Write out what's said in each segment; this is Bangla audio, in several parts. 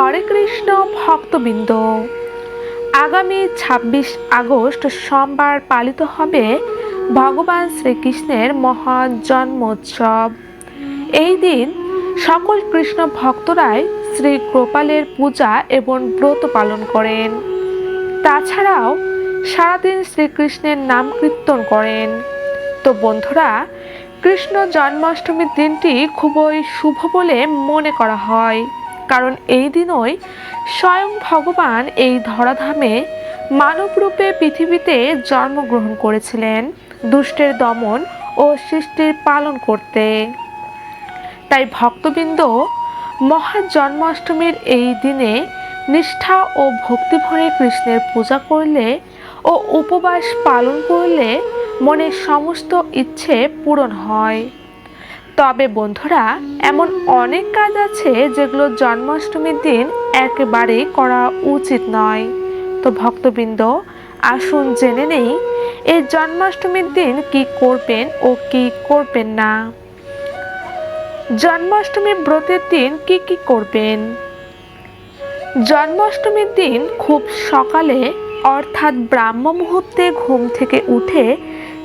হরে কৃষ্ণ ভক্তবৃন্দ, আগামী ছাব্বিশ আগস্ট সোমবার পালিত হবে ভগবান শ্রীকৃষ্ণের মহান জন্মোৎসব এই দিন সকল কৃষ্ণ ভক্তরাই শ্রী গোপালের পূজা এবং ব্রত পালন করেন। তাছাড়াও সারাদিন শ্রীকৃষ্ণের নাম কীর্তন করেন। তো বন্ধুরা, কৃষ্ণ জন্মাষ্টমীর দিনটি খুবই শুভ বলে মনে করা হয়। কারণ এই দিনই স্বয়ং ভগবান এই ধরাধামে মানবরূপে পৃথিবীতে জন্মগ্রহণ করেছিলেন, দুষ্টের দমন ও সৃষ্টির পালন করতে। তাই ভক্তবৃন্দ মহা জন্মাষ্টমীর এই দিনে নিষ্ঠা ও ভক্তিভরে কৃষ্ণের পূজা করলে ও উপবাস পালন করলে মনের সমস্ত ইচ্ছে পূরণ হয়। তবে বন্ধুরা, এমন অনেক কাজ আছে যেগুলো জন্মাষ্টমীর দিন একেবারেই করা উচিত নয়। তো ভক্তবৃন্দ, আসুন জেনে নেই এই জন্মাষ্টমীর দিন কি করবেন ও কি করবেন না? জন্মাষ্টমী ব্রতের দিন কি কি করবেন? জন্মাষ্টমীর দিন খুব সকালে, অর্থাৎ ব্রাহ্ম মুহূর্তে ঘুম থেকে উঠে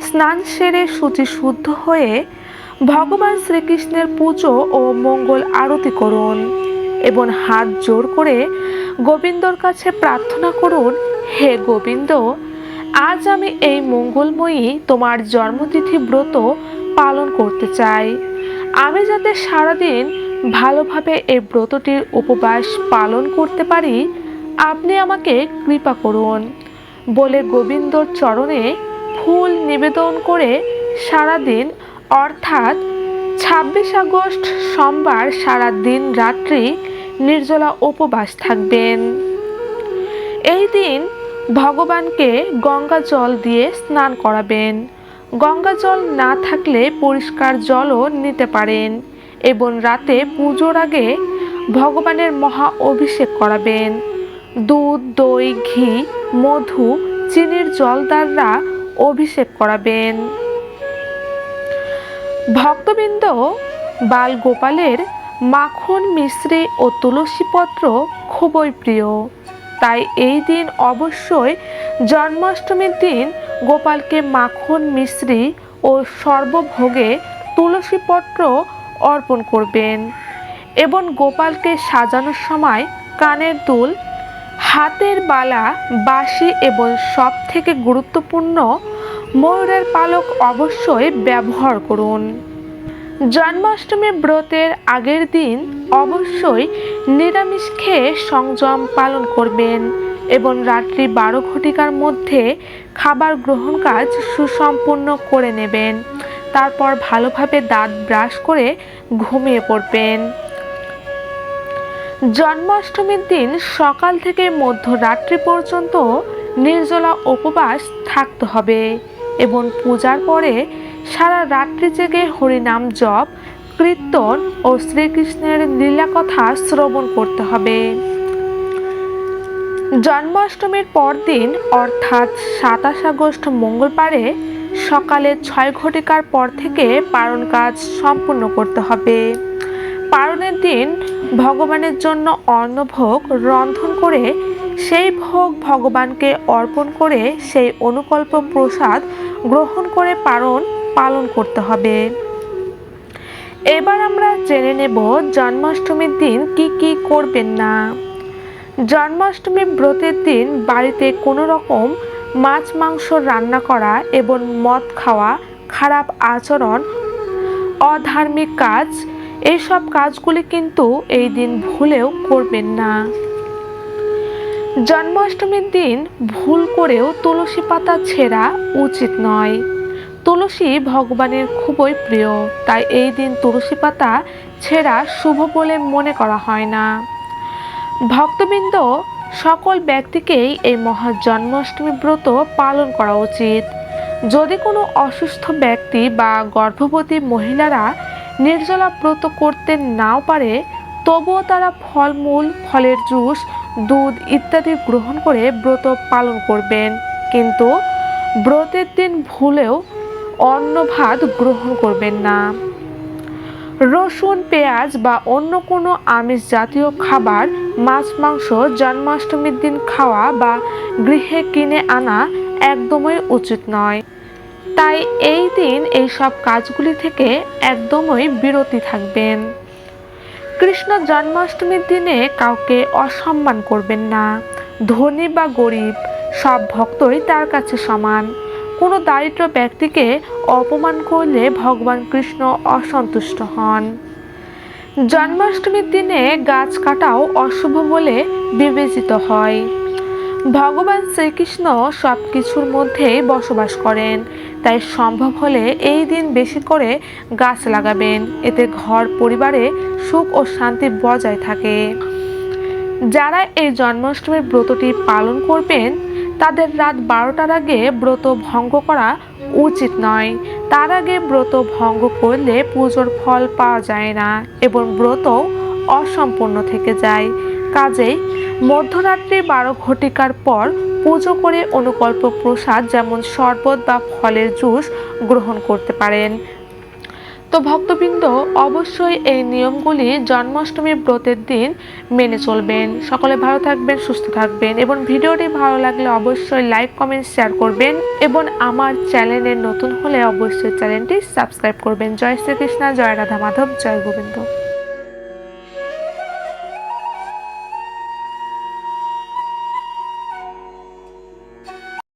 স্নান সেরে শুচি শুদ্ধ হয়ে ভগবান শ্রীকৃষ্ণের পুজো ও মঙ্গল আরতি করুন এবং হাত জোর করে গোবিন্দর কাছে প্রার্থনা করুন, হে গোবিন্দ, আজ আমি এই মঙ্গলময়ী তোমার জন্মতিথি ব্রত পালন করতে চাই। আমি যাতে সারাদিন ভালোভাবে এই ব্রতটির উপবাস পালন করতে পারি, আপনি আমাকে কৃপা করুন। বলে গোবিন্দর চরণে ফুল নিবেদন করে সারাদিন অর্থাৎ ছাব্বিশ আগস্ট সোমবার সারা দিন রাত্রি নির্জলা উপবাস থাকবেন। এই দিন ভগবানকে গঙ্গা জল দিয়ে স্নান করাবেন। গঙ্গা জল না থাকলে পরিষ্কার জলও নিতে পারেন এবং রাতে পুজোর আগে ভগবানের মহা অভিষেক করাবেন। দুধ, দই, ঘি, মধু, চিনির জল অভিষেক করাবেন। ভক্তবৃন্দ বাল গোপালের মাখন মিশ্রি ও তুলসীপত্র খুবই প্রিয়। তাই এই দিন অবশ্যই জন্মাষ্টমীর দিন গোপালকে মাখন মিশ্রি ও সর্বভোগে তুলসীপত্র অর্পণ করবেন এবং গোপালকে সাজানোর সময় কানের দুল, হাতের বালা, বাঁশি এবং সব থেকে গুরুত্বপূর্ণ ময়ূরের পালক অবশ্যই ব্যবহার করুন। জন্মাষ্টমী ব্রতের আগের দিন অবশ্যই নিরামিষ খেয়ে সংযম পালন করবেন এবং রাত্রি বারো ঘটিকার মধ্যে খাবার গ্রহণ কাজ সুসম্পন্ন করে নেবেন। তারপর ভালোভাবে দাঁত ব্রাশ করে ঘুমিয়ে পড়বেন। জন্মাষ্টমীর দিন সকাল থেকে মধ্যরাত্রি পর্যন্ত নির্জলা উপবাস থাকতে হবে। এবং পূজার পরে সারা রাত্রি জেগে হরিনাম জপ, কীর্তন ও শ্রীকৃষ্ণের লীলা কথা শ্রবণ করতে হবে। জন্মাষ্টমীর পরদিন, অর্থাৎ সাতাশ আগস্ট মঙ্গলবারে, সকালে ছয় ঘটিকার পর থেকে পালন কাজ সম্পূর্ণ করতে হবে। পারণের দিন ভগবানের জন্য অন্নভোগ, রন্ধন করে সেই ভোগ ভগবানকে অর্পণ করে সেই অনুকল্প প্রসাদ গ্রহণ করে পালন পালন করতে হবে। এবার আমরা জেনে নেব জন্মাষ্টমীর দিন কি কি করবেন না। জন্মাষ্টমী ব্রতের দিন বাড়িতে কোনো রকম মাছ, মাংস রান্না করা এবং মদ খাওয়া, খারাপ আচরণ, অধার্মিক কাজ এইসব কাজগুলি কিন্তু এই দিন ভুলেও করবেন না। জন্মাষ্টমীর দিন ভুল করেও তুলসী পাতা ছেঁড়া উচিত নয়। তুলসী ভগবানের খুবই প্রিয়, তাই এই দিন তুলসী পাতা ছেঁড়া শুভ বলে মনে করা হয় না। ভক্তবৃন্দ সকল ব্যক্তিকেই এই মহা জন্মাষ্টমী ব্রত পালন করা উচিত। যদি কোনো অসুস্থ ব্যক্তি বা গর্ভবতী মহিলারা নির্জলা ব্রত করতে নাও পারে, তবুও তারা ফলমূল, ফলের জুস দুধ ইত্যাদি গ্রহণ করে ব্রত পালন করবেন। কিন্তু ব্রতের দিন ভুলেও অন্ন ভাত গ্রহণ করবেন না। রসুন, পেঁয়াজ বা অন্য কোনো আমিষ জাতীয় খাবার, মাছ, মাংস, জন্মাষ্টমীর দিন খাওয়া বা গৃহে কিনে আনা একদমই উচিত নয়। তাই এই দিন এই সব কাজগুলি থেকে একদমই বিরতি থাকবেন। কৃষ্ণ জন্মাষ্টমীর দিনে কাউকে অসম্মান করবেন না। ধনী বা গরিব, সব ভক্তই তার কাছে সমান। কোনো দারিদ্র ব্যক্তিকে অপমান করলে ভগবান কৃষ্ণ অসন্তুষ্ট হন। জন্মাষ্টমীর দিনে গাছ কাটাও অশুভ বলে বিবেচিত হয়। ভগবান শ্রীকৃষ্ণ সব কিছুর মধ্যেই বসবাস করেন। তাই সম্ভব হলে এই দিন বেশি করে গাছ লাগাবেন। এতে ঘর, পরিবারে সুখ ও শান্তি বজায় থাকে। যারা এই জন্মাষ্টমীর ব্রতটি পালন করবেন, তাদের রাত বারোটার আগে ব্রত ভঙ্গ করা উচিত নয়। তার আগে ব্রত ভঙ্গ করলে পুজোর ফল পাওয়া যায় না এবং ব্রত অসম্পূর্ণ থেকে যায়। কাজেই মধ্যরাত্রি বারো ঘটিকার পর পুজো করে অনুকল্প প্রসাদ যেমন শরবত বা ফলের জুস গ্রহণ করতে পারেন। তো ভক্তবৃন্দ, অবশ্যই এই নিয়মগুলি জন্মাষ্টমী ব্রতের দিন মেনে চলবেন। সকলে ভালো থাকবেন, সুস্থ থাকবেন এবং ভিডিওটি ভালো লাগলে অবশ্যই লাইক, কমেন্ট, শেয়ার করবেন এবং আমার চ্যানেলে নতুন হলে অবশ্যই চ্যানেলটি সাবস্ক্রাইব করবেন। জয় শ্রীকৃষ্ণ, জয় রাধা মাধব, জয় গোবিন্দ।